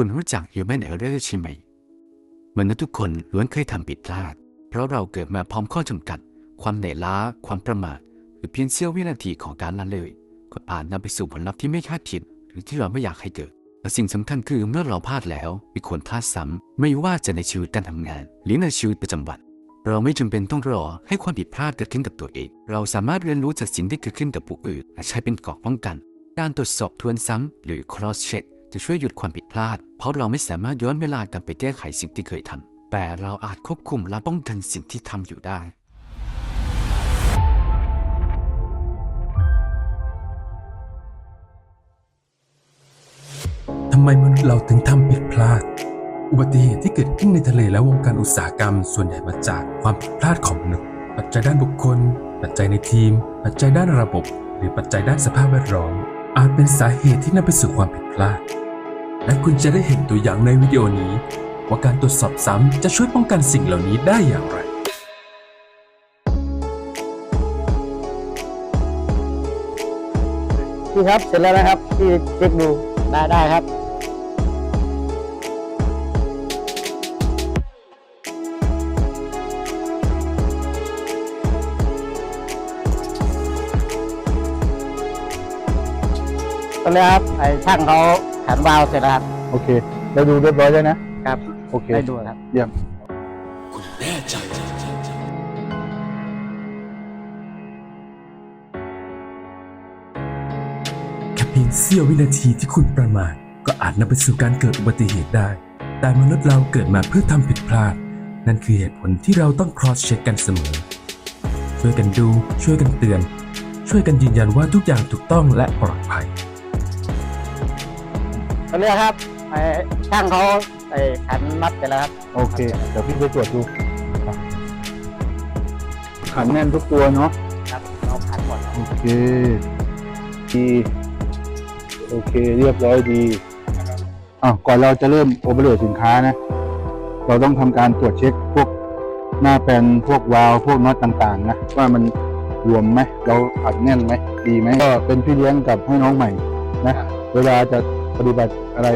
คุณรู้จัก human error ใช่ไหมมนุษย์ทุกคนล้วนเคยทำผิดพลาด เพราะเราเกิดมาพร้อมข้อจำกัด ความเหนื่อยล้า ความประมาทหรือเพียงเสี้ยววินาทีของการละเลยก็อาจนำไปสู่ผลลัพธ์ที่ไม่คาดคิด หรือที่เราไม่อยากให้เกิดและสิ่งสำคัญคือเมื่อเราพลาดแล้วไม่ควรพลาดซ้ำไม่ว่าจะในชีวิตการทำงาน หรือในชีวิตประจำวันเราไม่จำเป็นต้องรอให้ความผิดพลาดเกิดขึ้นกับตัวเอง เราสามารถเรียนรู้จากสิ่งที่เกิดขึ้นกับผู้อื่นและใช้เป็นเกราะป้องกัน การตรวจสอบทวนซ้ำหรือ cross check จะช่วยหยุดความผิดพลาด เพราะเราไม่สามารถย้อนเวลากลับไปแก้ไขสิ่งที่เคยทำแต่เราอาจควบคุมและป้องกันสิ่งที่ทำอยู่ได้ทำไมมนุษย์เราถึงทำผิดพลาด อุบัติเหตุที่เกิดขึ้นในทะเลและวงการอุตสาหกรรม ส่วนใหญ่มาจากความผิดพลาดของมนุษย์ ปัจจัยด้านบุคคล ปัจจัยในทีม ปัจจัยด้านระบบ หรือปัจจัยด้านสภาพแวดล้อม อาจเป็นสาเหตุที่นำไปสู่ความผิดพลาด และคุณจะได้เห็นตัวอย่างในวิดีโอนี้ ว่าการตรวจสอบซ้ำจะช่วยป้องกันสิ่งเหล่านี้ได้อย่างไร พี่ครับเสร็จแล้วนะครับพี่เช็คดูได้ได้ครับตอนนี้ครับไอ้ช่างเขา ขันวาล์วเสร็จแล้วครับ โอเคเราดูเรียบร้อยแล้วนะ ครับ โอเค ได้ดูครับ เยี่ยม คุณแน่ใจแค่เพียงเสี้ยววินาทีที่คุณประมาทก็อาจนำไปสู่การเกิดอุบัติเหตุได้ แต่มนุษย์เราเกิดมาเพื่อทำผิดพลาด นั่นคือเหตุผลที่เราต้อง cross check กันเสมอ ช่วยกันดู ช่วยกันเตือน ช่วยกันยืนยันว่าทุกอย่างถูกต้องและปลอดภัย ตอนนี้ครับไอ้ช่างเขาไอ้ขันน็อตเสร็จแล้วครับโอเค เดี๋ยวพี่ไปตรวจดูครับขันแน่นทุกตัวเนาะครับเราขันหมดครับโอเคดีโอเค เรียบร้อยดีอะก่อนเราจะเริ่มโอเปเรตสินค้านะ เราต้องทำการตรวจเช็คพวกหน้าแปลนพวกวาล์วพวกน็อตต่างๆ นะ ว่ามันรวมไหมเราอัดแน่นไหมดีไหมก็เป็นพี่เลี้ยงกับให้น้องใหม่นะ เวลาจะ ปฏิบัติอะไร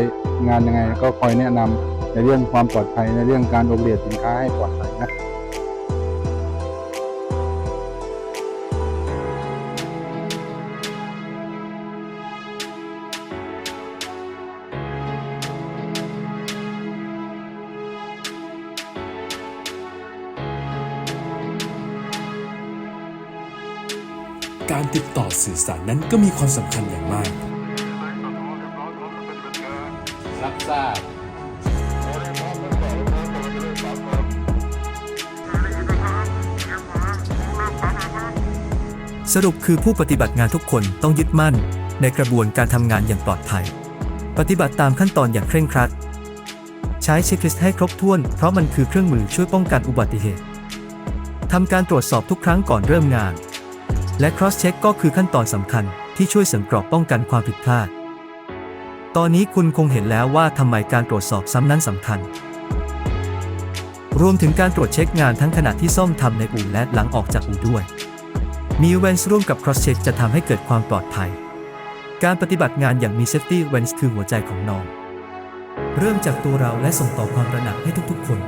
งานยังไง ก็คอยแนะนำในเรื่องความปลอดภัยในเรื่องการโอเปเรตสินค้าให้ปลอดภัยนะการติดต่อสื่อสารนั้นก็มีความสำคัญอย่างมาก รับทราบ สรุปคือผู้ปฏิบัติงานทุกคนต้องยึดมั่น ในกระบวนการทำงานอย่างปลอดภัย ปฏิบัติตามขั้นตอนอย่างเคร่งครัด ใช้เช็คลิสต์ให้ครบถ้วน เพราะมันคือเครื่องมือช่วยป้องกันอุบัติเหตุทำการตรวจสอบทุกครั้งก่อนเริ่มงาน และ cross check ก็คือขั้นตอนสำคัญที่ช่วยเสริมกราะป้องกันความผิดพลาด ตอนนี้คุณคงเห็นแล้วว่าทำไมการตรวจสอบซ้ำนั้นสำคัญ รวมถึงการตรวจเช็คงานทั้งขณะที่ซ่อมทำในอู่และหลังออกจากอู่ด้วย มีเวนส์ร่วมกับ cross check จะทำให้เกิดความปลอดภัย การปฏิบัติงานอย่างมี safety เวนส์คือหัวใจของน้อง เริ่มจากตัวเราและส่งต่อความระหนักให้ทุกๆ คน